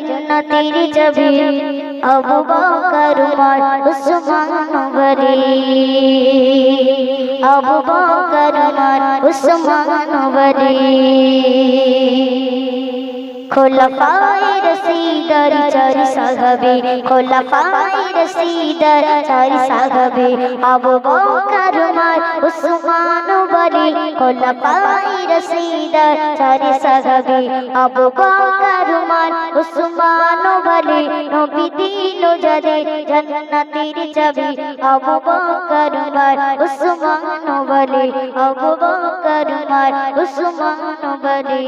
জন্নতের চাবি আবু বকর উমর উসমান গনি আবু বকর উমর উসমান গনি খোলাফায়ে রশিদার চার সাহাবে খোলাফায়ে রশিদার চার সাহাবে আবু বকর উমর উসমান গনি খোলাফায়ে রশিদার চার সাহাবে আবু বকর, উমর, উসমান গনি নবী দিল যাদের জান্নাতের চাবি। আবু বকর, উমর, উসমান গনি আবু বকর, উমর, উসমান গনি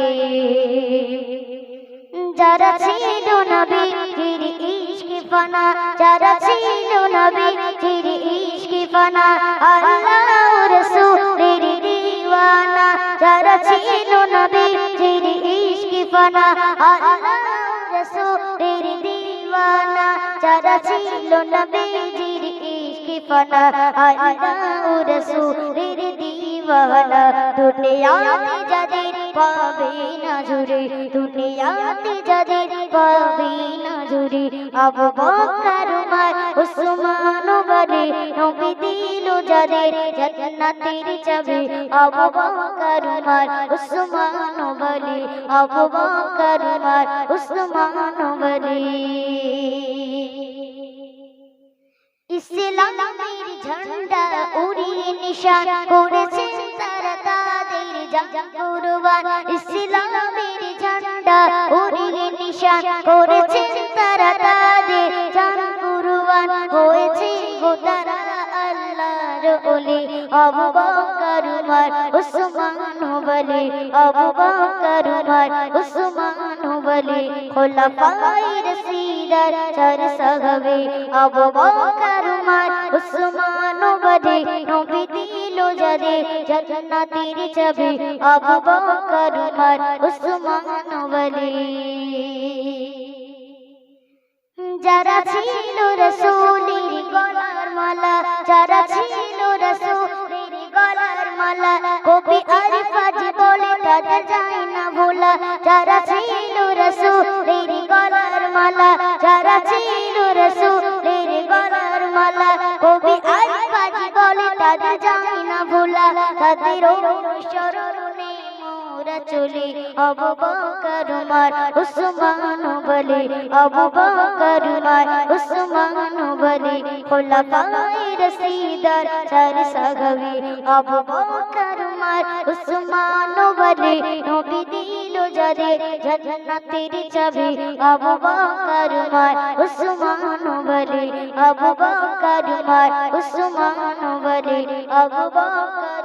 যারা ছিল নবী জির ইশকে ফানা, যারা ছিল নবী জির ইশকে ফানা, আল্লাহ যারা ছিল নবী জির ইশকে ফানা আল্লাহ রাসূলের দিওয়ানা। যারা ছিল নবী জির ইশকে ফানা আল্লাহ রাসূলের দিওয়ানা। দুনিয়াতে যাদের পাবে না জুড়ে দুনিয়াতে যাদের পাবে না জুড়ে আবু বকর, উমর, উসমান গনি নবী যাদের জান্নাতের চাবি আবু বকর উমর উসমান গনি আবু বকর উসমান গনি ইসলামের ঝন্ডা উড়িয়ে নিশান করেছেন তারা তাদের জাগরবান ইসলামের ঝন্ডা উড়িয়ে নিশান করেছেন ওলি আবু বকর উমর, উসমান বলে আবু বকর উমর, উসমান বলে খোলাফায়ে রাশিদার চার সাহাবে আবু বকর উমর, উসমান বলে নবী দিল যাদের জান্নাতের চাবি আবু বকর উমর, উসমান বলে। যারা ছিল রসুলের গলার মালা, যারা ছিল বলে যায় না ভোলা। যারা ছিল রসুলের গলার মালা, যারা ছিল রসুলের গলার মালা, কবি আরিফাজ বলে তাদের যায় না ভোলা। তাদের অনুসরণে মোরা চলি আবু বকর উসমান বলে আবু বকর উসমান বলে খোলা খোলাফায়ে রাশিদার, চার সাহাবী আবু বকর উমর উসমান বলে নবী দিল যাদের জান্নাতের চাবি আবু বকর উমর উসমান বলে আবু বকর উমর উসমান বলে আবু বকর